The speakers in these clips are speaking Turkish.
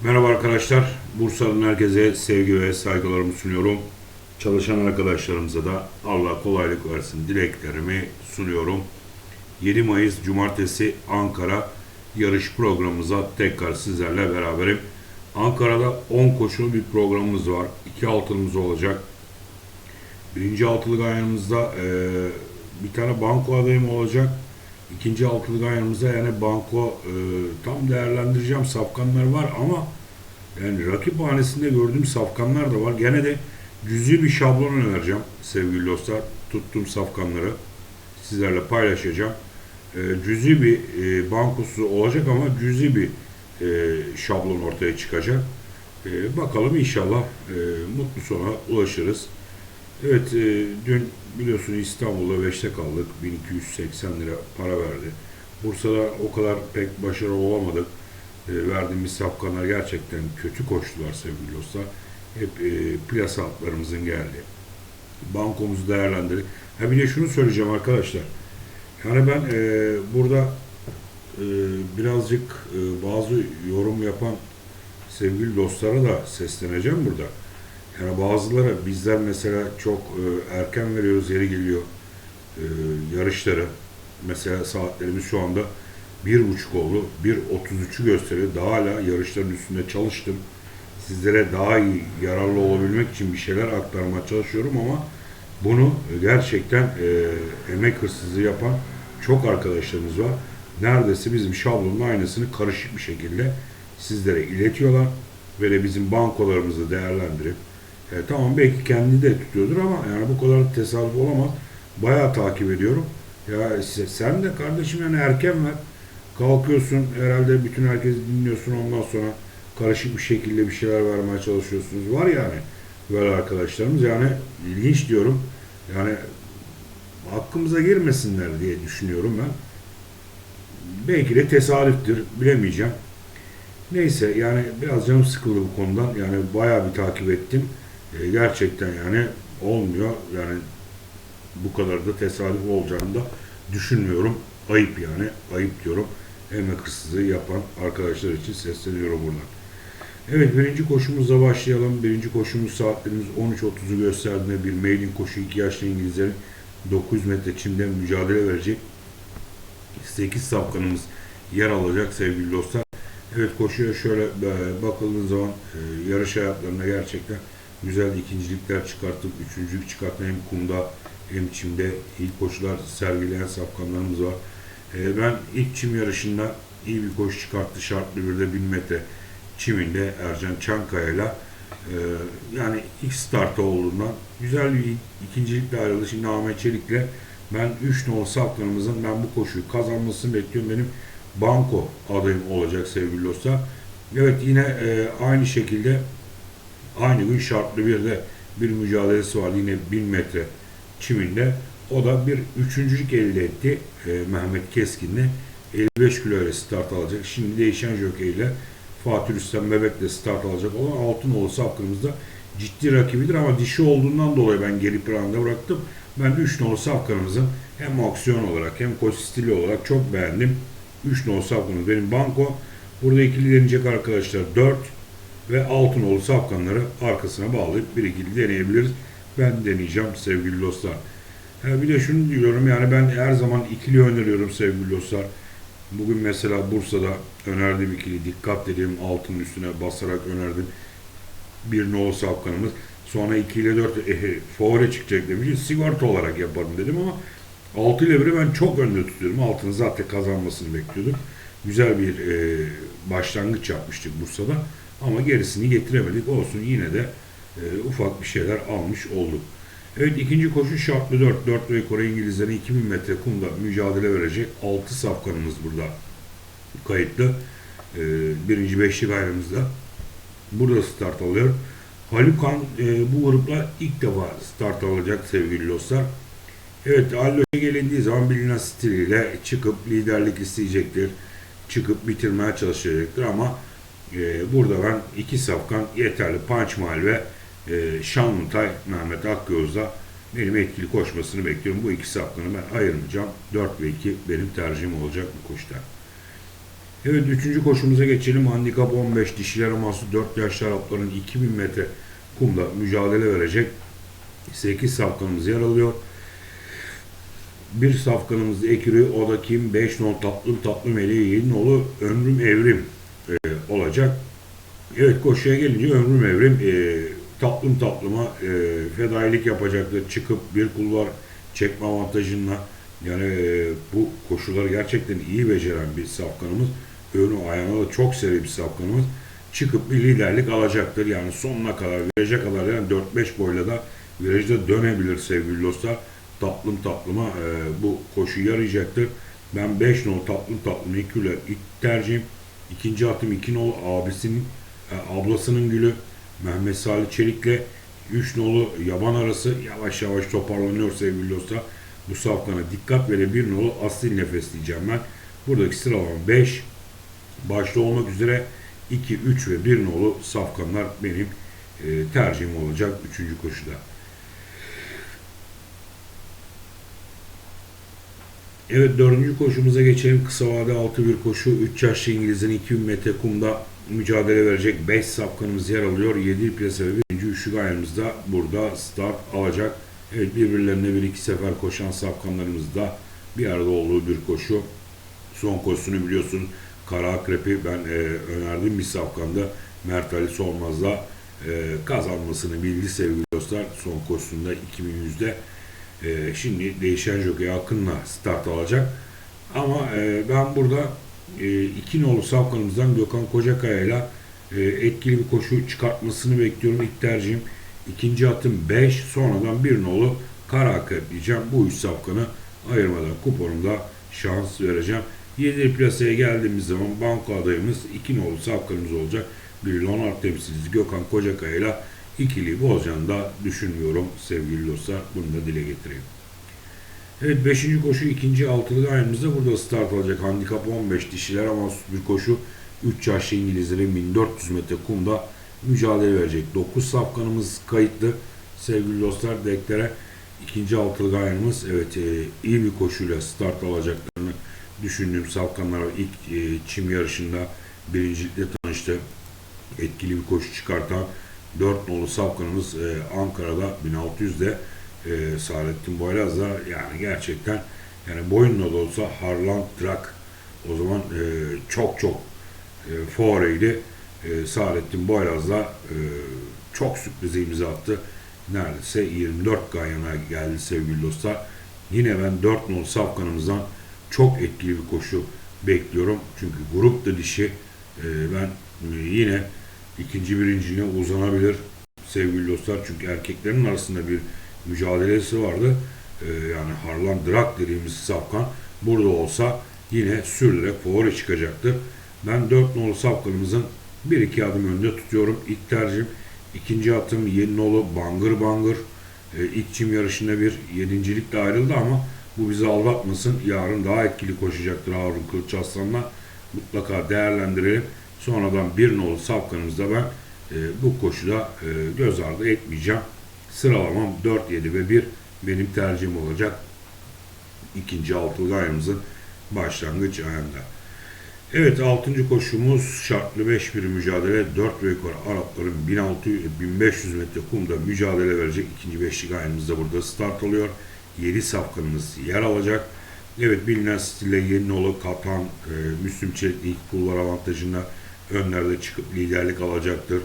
Merhaba arkadaşlar. Bursa'nın herkese sevgi ve saygılarımı sunuyorum. Çalışan arkadaşlarımıza da Allah kolaylık versin dileklerimi sunuyorum. 7 Mayıs Cumartesi Ankara yarış programımıza tekrar sizlerle beraberim. Ankara'da 10 koşulu bir programımız var. 2 altınımız olacak. Birinci altılık ayağımızda eee, bir tane banko adayım olacak. İkinci altılık ayağımızda yani banko eee, tam değerlendireceğim safkanlar var ama yani rakip hanesinde gördüğüm safkanlar da var. Gene de cüzi bir şablon önereceğim sevgili dostlar. Tuttuğum safkanları sizlerle paylaşacağım. Eee cüzi bir eee, bankosu olacak ama cüzi bir eee, şablon ortaya çıkacak. Eee, bakalım inşallah eee, mutlu sona ulaşırız. Evet, e, dün biliyorsunuz İstanbul'da 5'te kaldık. 1280 lira para verdi. Bursa'da o kadar pek başarılı olamadık. E, verdiğimiz safkanlar gerçekten kötü koştular sevgili dostlar. Hep e, plasa hatlarımızın geldi. Bankomuzu değerlendirdik. Ha bir de şunu söyleyeceğim arkadaşlar. Yani ben e, burada e, birazcık e, bazı yorum yapan sevgili dostlara da sesleneceğim burada. Yani bazıları bizler mesela çok e, erken veriyoruz yeri geliyor e, yarışları. Mesela saatlerimiz şu anda bir buçuk oldu. 1.33'ü gösteriyor. Daha hala yarışların üstünde çalıştım. Sizlere daha iyi yararlı olabilmek için bir şeyler aktarmaya çalışıyorum ama bunu gerçekten e, emek hırsızı yapan çok arkadaşlarımız var. Neredeyse bizim şablonun aynısını karışık bir şekilde sizlere iletiyorlar ve de bizim bankolarımızı değerlendirip e, tamam belki kendi de tutuyordur ama yani bu kadar tesadüf olamaz. Bayağı takip ediyorum. Ya se- sen de kardeşim yani erken ver. Kalkıyorsun herhalde bütün herkesi dinliyorsun ondan sonra karışık bir şekilde bir şeyler vermeye çalışıyorsunuz. Var yani böyle arkadaşlarımız yani ilginç diyorum. Yani hakkımıza girmesinler diye düşünüyorum ben. Belki de tesadüftür bilemeyeceğim. Neyse yani biraz canım sıkıldı bu konudan. Yani bayağı bir takip ettim. E, gerçekten yani olmuyor. Yani bu kadar da tesadüf olacağını da düşünmüyorum. Ayıp yani. Ayıp diyorum. Emek hırsızlığı yapan arkadaşlar için sesleniyorum buradan. Evet birinci koşumuzla başlayalım. Birinci koşumuz saatlerimiz 13.30'u gösterdiğinde bir maiden koşu iki yaşlı İngilizlerin 900 metre çimden mücadele verecek. 8 safkanımız yer alacak sevgili dostlar. Evet koşuya şöyle e, bakıldığınız zaman e, yarış hayatlarında gerçekten güzel ikincilikler çıkartıp üçüncülük çıkartma hem kumda hem çimde iyi koşular sergileyen safkanlarımız var. E, ben ilk çim yarışında iyi bir koşu çıkarttı şartlı bir de 1000 metre çiminde Ercan Çankaya'yla e, yani ilk startı olduğundan güzel bir ikincilikle ayrıldı. Şimdi Ahmet Çelik'le ben 3 nolu safkanımızın ben bu koşuyu kazanmasını bekliyorum. Benim banko adayım olacak sevgili dostlar. Evet yine e, aynı şekilde aynı gün şartlı bir de bir mücadelesi var yine 1000 metre çiminde. O da bir üçüncülük elde etti e, Mehmet Keskin'le. 55 kilo ile start alacak. Şimdi değişen jockey ile Fatih Rüstem Bebek de start alacak olan Altınoğlu safkanımızda ciddi rakibidir ama dişi olduğundan dolayı ben geri planda bıraktım. Ben 3 nolu safkanımızın hem aksiyon olarak hem koşu stili olarak çok beğendim. 3 nolu safkanımız benim banko. Burada ikili deneyecek arkadaşlar 4 ve 6 nolu safkanları arkasına bağlayıp bir ikili deneyebiliriz. Ben deneyeceğim sevgili dostlar. Ha, bir de şunu diyorum yani ben her zaman ikili öneriyorum sevgili dostlar. Bugün mesela Bursa'da önerdiğim ikili dikkat dediğim altının üstüne basarak önerdim. Bir nolu safkanımız. Sonra 2 ile 4 e, favori çıkacak demiş. Sigorta olarak yaparım dedim ama 6 ile 1'i ben çok önde tutuyorum. Altını zaten kazanmasını bekliyorduk. Güzel bir e, başlangıç yapmıştık Bursa'da. Ama gerisini getiremedik. Olsun yine de e, ufak bir şeyler almış olduk. Evet ikinci koşu şartlı 4. 4 rekora İngilizlerin 2000 metre kumda mücadele verecek 6 safkanımız burada kayıtlı. E, birinci beşlik ayrımızda. Burada start alıyor. Haluk Han e, bu grupla ilk defa start alacak sevgili dostlar. Evet Allo'ya gelindiği zaman bilinen stiliyle çıkıp liderlik isteyecektir. Çıkıp bitirmeye çalışacaktır ama e, burada ben iki safkan yeterli Pançmal ve e, Şanlıntay Mehmet Akgöz'da benim etkili koşmasını bekliyorum. Bu iki safkanı ben ayırmayacağım. 4 ve 2 benim tercihim olacak bu koşuda. Evet üçüncü koşumuza geçelim. Handikap 15 dişiler aması 4 yaşlı Arapların 2000 metre kumda mücadele verecek. 8 safkanımız yer alıyor. Bir safkanımız Ekürü, o da kim? 5 nol tatlım tatlım eli 7 nolu ömrüm evrim olacak. Evet koşuya gelince ömrüm evrim e, tatlım tatlıma e, fedailik yapacaktır. Çıkıp bir kulvar çekme avantajıyla yani e, bu koşuları gerçekten iyi beceren bir safkanımız. Önü ayağına da çok seri bir safkanımız. Çıkıp bir liderlik alacaktır. Yani sonuna kadar, viraja kadar yani 4-5 boyla da virajda dönebilir sevgili dostlar. Tatlım tatlıma e, bu koşu yarayacaktır. Ben 5 nol tatlım tatlım ilk güle ilk tercihim. İkinci 2 nol abisinin e, ablasının gülü Mehmet Salih Çelik'le 3 nolu yaban arası yavaş yavaş toparlanıyor sevgili dostlar. Bu safkana dikkat ve de 1 nolu asil nefes diyeceğim ben. Buradaki sıralama 5 başta olmak üzere 2, 3 ve 1 nolu safkanlar benim e, tercihim olacak 3. koşuda. Evet dördüncü koşumuza geçelim. Kısa vade altı bir koşu. 3 yaşlı İngiliz'in 2000 metre kumda mücadele verecek 5 safkanımız yer alıyor. 7 plase ve 1. üçlü gayemiz da burada start alacak. Evet birbirlerine bir iki sefer koşan safkanlarımız da bir arada olduğu bir koşu. Son koşusunu biliyorsun Kara Akrep'i ben e, önerdim bir safkanda. Mert Ali Solmaz'la e, kazanmasını bildi sevgili dostlar. Son koşusunda 2100'de. E, şimdi değişen jockey Akın'la start alacak. Ama e, ben burada e, iki nolu safkanımızdan Gökhan Kocakaya ile e, etkili bir koşu çıkartmasını bekliyorum. İlk tercihim ikinci atım 5 sonradan bir nolu Kara Akrep diyeceğim. Bu üç safkanı ayırmadan kuponumda şans vereceğim. 7 plasaya geldiğimiz zaman banko adayımız 2 nolu safkanımız olacak. Bir Leonard temsilcisi Gökhan Kocakaya ile ikili bozacağını da düşünmüyorum sevgili dostlar. Bunu da dile getireyim. Evet 5. koşu ikinci altılı ayımızda burada start alacak. Handikap 15 dişiler ama bir koşu 3 yaşlı İngilizlerin 1400 metre kumda mücadele verecek. 9 safkanımız kayıtlı sevgili dostlar deklere. ikinci altılı ayımız evet e, iyi bir koşuyla start alacaklarını düşündüğüm safkanlar ilk e, çim yarışında birincilikle tanıştı. Etkili bir koşu çıkartan 4 nolu safkanımız e, Ankara'da 1600'de e, Saadettin Boyraz da yani gerçekten yani boyunla da olsa Harlan Drak o zaman e, çok çok e, favoreydi. E, Saadettin Boyraz da e, çok sürpriz imza attı. Neredeyse 24 gayana geldi sevgili dostlar. Yine ben 4 nolu safkanımızdan çok etkili bir koşu bekliyorum. Çünkü grup da dişi e, ben e, yine ikinci birinciliğine uzanabilir sevgili dostlar. Çünkü erkeklerin arasında bir mücadelesi vardı. Ee, yani Harlan Drak dediğimiz safkan burada olsa yine sürülerek favori çıkacaktır. Ben 4 nolu safkanımızın 1-2 adım önde tutuyorum. İlk tercihim ikinci atım yeni nolu Bangır Bangır. Ee, ilk çim yarışında bir yedincilikle ayrıldı ama bu bizi aldatmasın. Yarın daha etkili koşacaktır Harun Kılıç Aslan'la. Mutlaka değerlendirelim. Sonradan bir nolu safkanımızda ben e, bu koşuda e, göz ardı etmeyeceğim. Sıralamam 4, 7 ve 1 benim tercihim olacak. İkinci altılı ayımızın başlangıç ayında. Evet 6. koşumuz şartlı 5 bir mücadele 4 ve yukarı Arapların 1600, 1500 metre kumda mücadele verecek. ikinci beşlik ayımızda burada start oluyor. 7 safkanımız yer alacak. Evet bilinen stille Yeninoğlu, Katan, e, Müslüm Çelik ilk kulvar avantajında önlerde çıkıp liderlik alacaktır.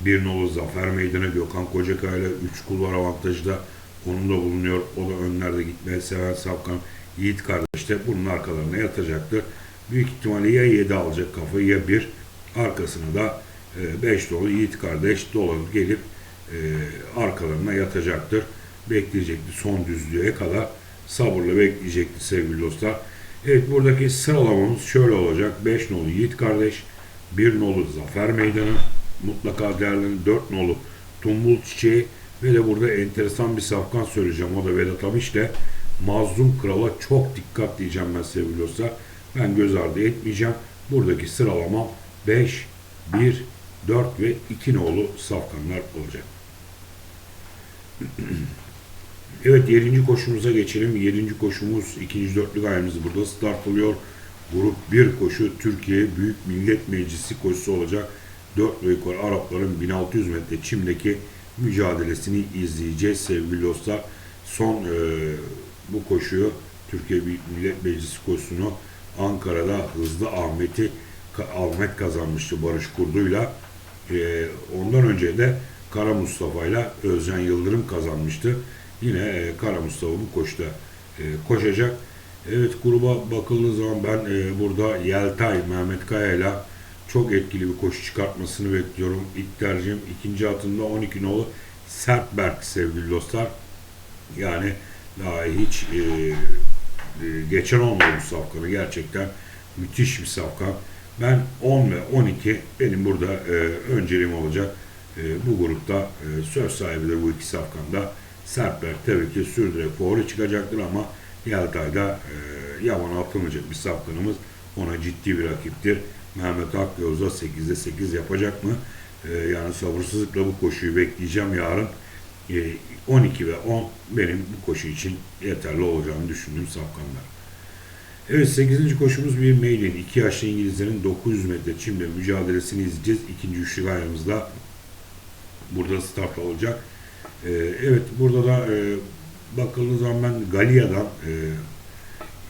Bir nolu Zafer Meydanı Gökhan Kocakaya ile 3 kulvar avantajda konumda bulunuyor. O da önlerde gitmeye seven Safkan Yiğit kardeş de bunun arkalarına yatacaktır. Büyük ihtimalle ya 7 alacak kafayı ya 1. Arkasına da 5 dolu Yiğit kardeş dolanıp gelip e, arkalarına yatacaktır. Bekleyecekti son düzlüğe kadar sabırla bekleyecekti sevgili dostlar. Evet buradaki sıralamamız şöyle olacak. 5 nolu Yiğit kardeş, 1 nolu Zafer Meydanı, mutlaka değerlerin 4 nolu Tumbul Çiçeği ve de burada enteresan bir safkan söyleyeceğim. O da Vedat Amiş de Mazlum Kral'a çok dikkat diyeceğim ben sevgili dostlar. Ben göz ardı etmeyeceğim. Buradaki sıralama 5, 1, 4 ve 2 nolu safkanlar olacak. Evet 7. koşumuza geçelim. 7. koşumuz ikinci dörtlük ayımız burada start oluyor. Grup 1 koşu Türkiye Büyük Millet Meclisi koşusu olacak. 4 ve Arapların 1600 metre çimdeki mücadelesini izleyeceğiz sevgili dostlar. Son e, bu koşuyu Türkiye Büyük Millet Meclisi koşusunu Ankara'da Hızlı Ahmet'i Ahmet kazanmıştı Barış Kurdu'yla. E, ondan önce de Kara Mustafa ile Özcan Yıldırım kazanmıştı. Yine e, Kara Mustafa bu koşuda e, koşacak. Evet gruba bakıldığı zaman ben e, burada Yeltay Mehmet Kaya ile çok etkili bir koşu çıkartmasını bekliyorum. İlk tercihim ikinci atında 12 nolu Sertberg sevgili dostlar. Yani daha hiç e, e, geçen olmadı bu safkanı. Gerçekten müthiş bir safkan. Ben 10 ve 12 benim burada e, önceliğim olacak. E, bu grupta e, söz sahibidir bu iki safkanda. Sertberg tabii ki sürdürerek favori çıkacaktır ama Yeltay'da e, yaman atılmayacak bir safkanımız. Ona ciddi bir rakiptir. Mehmet Akyoz'da 8'de 8 yapacak mı? E, yani sabırsızlıkla bu koşuyu bekleyeceğim yarın. E, 12 ve 10 benim bu koşu için yeterli olacağını düşündüğüm safkanlar. Evet 8. koşumuz bir mailin. 2 yaşlı İngilizlerin 900 metre çimle mücadelesini izleyeceğiz. İkinci üçlü ayağımızda burada start olacak. Ee, evet burada da e, bakıldığı zaman ben Galia'dan e,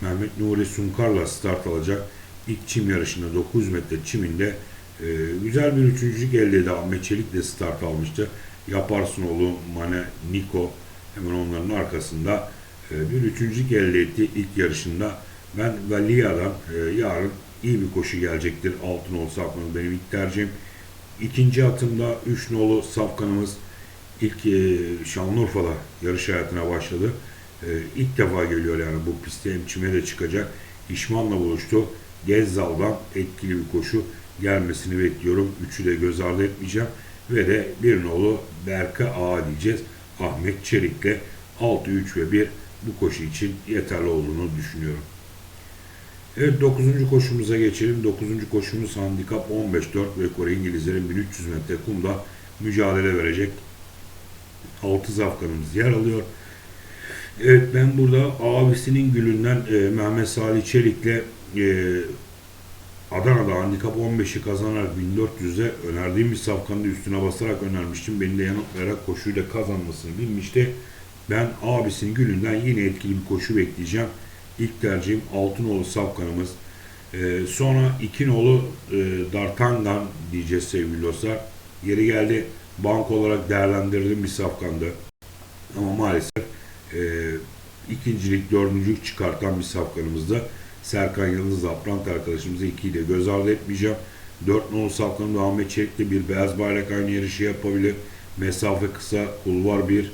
Mehmet Nuri Sunkar'la start alacak. İlk çim yarışında 900 metre çiminde e, güzel bir üçüncülük elde etti. Ahmet Çelik de start almıştı. Yaparsınoğlu, Mane, Niko hemen onların arkasında e, bir üçüncülük elde etti ilk yarışında. Ben Galia'dan e, yarın iyi bir koşu gelecektir. Altın olsa aklımda benim ilk tercihim. İkinci atımda 3 nolu safkanımız ilk e, Şanlıurfa'da yarış hayatına başladı. E, ilk defa geliyor yani bu pistte hem çime de çıkacak. İşman'la buluştu. Gezzal'dan etkili bir koşu gelmesini bekliyorum. Üçü de göz ardı etmeyeceğim. Ve de bir nolu Berke Ağa diyeceğiz. Ahmet Çelik'le 6, 3 ve 1 bu koşu için yeterli olduğunu düşünüyorum. Evet 9. koşumuza geçelim. 9. koşumuz handikap 15-4 ve Kore İngilizlerin 1300 metre kumda mücadele verecek. 6 zafkanımız yer alıyor. Evet ben burada abisinin gülünden e, Mehmet Salih Çelik'le e, Adana'da handikap 15'i kazanarak 1400'e önerdiğim bir safkanın üstüne basarak önermiştim. Beni de yanıtlayarak koşuyu da kazanmasını bilmişti. Ben abisinin gülünden yine etkili bir koşu bekleyeceğim. İlk tercihim Altınoğlu Safkanımız. Ee, sonra iki nolu e, Dartangan diyeceğiz sevgili dostlar. Yeri geldi bank olarak değerlendirdiğim bir safkandı. Ama maalesef e, ikincilik, dördüncülük çıkartan bir safkanımızda. Serkan Yıldız Aprant arkadaşımızı ikiyle göz ardı etmeyeceğim. Dört nolu safkanımda Ahmet Çelik'te bir beyaz bayrak aynı yarışı yapabilir. Mesafe kısa, kulvar bir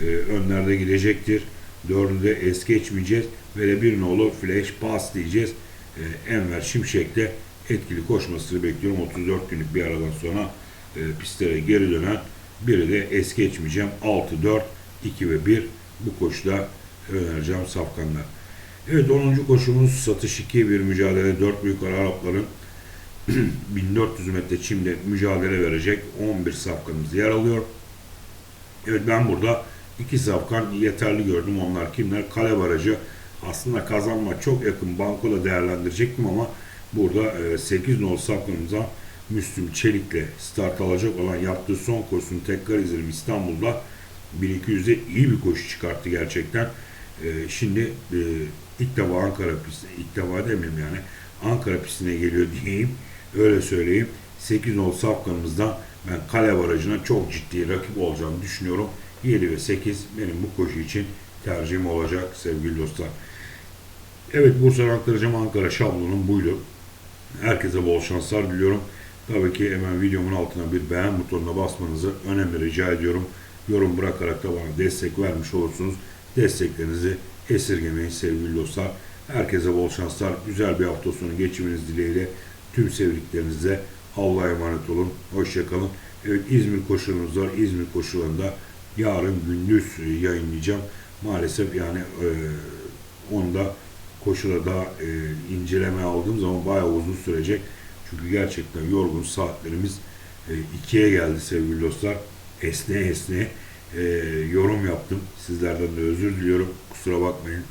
e, önlerde gidecektir. Dördü de es geçmeyeceğiz. Ve de bir nolu flash pass diyeceğiz. E, Enver Şimşek'le etkili koşmasını bekliyorum. 34 günlük bir aradan sonra e, pistlere geri dönen biri de es geçmeyeceğim. 6, 4, 2 ve 1 bu koşuda önereceğim safkanlar. Evet 10. koşumuz satış 2 bir mücadele 4 büyük Arapların 1400 metre çimde mücadele verecek 11 safkanımız yer alıyor. Evet ben burada iki safkan yeterli gördüm. Onlar kimler? Kale Barajı aslında kazanma çok yakın bankola değerlendirecektim ama burada 8 nol safkanımıza Müslüm Çelik'le start alacak olan yaptığı son koşusunu tekrar izledim İstanbul'da 1200'e iyi bir koşu çıkarttı gerçekten. Ee, şimdi e, ilk defa Ankara pistine, ilk defa demeyeyim yani Ankara pistine geliyor diyeyim. Öyle söyleyeyim. 8 nol safkanımızdan ben kale barajına çok ciddi rakip olacağını düşünüyorum. 7 ve 8 benim bu koşu için tercihim olacak sevgili dostlar. Evet Bursa'dan aktaracağım Ankara şablonum buydu. Herkese bol şanslar diliyorum. Tabii ki hemen videomun altına bir beğen butonuna basmanızı önemli rica ediyorum. Yorum bırakarak da bana destek vermiş olursunuz. Desteklerinizi esirgemeyin sevgili dostlar. Herkese bol şanslar. Güzel bir hafta sonu geçirmeniz dileğiyle tüm sevdiklerinize Allah'a emanet olun. Hoşçakalın. Evet İzmir koşularımız var. İzmir koşularında yarın gündüz yayınlayacağım. Maalesef yani e, onda koşuda daha e, inceleme aldığım zaman bayağı uzun sürecek. Çünkü gerçekten yorgun saatlerimiz e, ikiye geldi sevgili dostlar. Esne esne e, yorum yaptım. Sizlerden de özür diliyorum. Kusura bakmayın.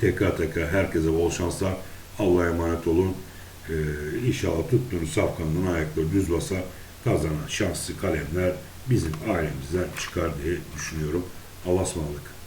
Tekrar tekrar herkese bol şanslar. Allah'a emanet olun. Ee, inşallah tuttuğunuz safkanın ayakları düz basa kazanan şanslı kalemler bizim ailemizden çıkar diye düşünüyorum. Allah'a ısmarladık.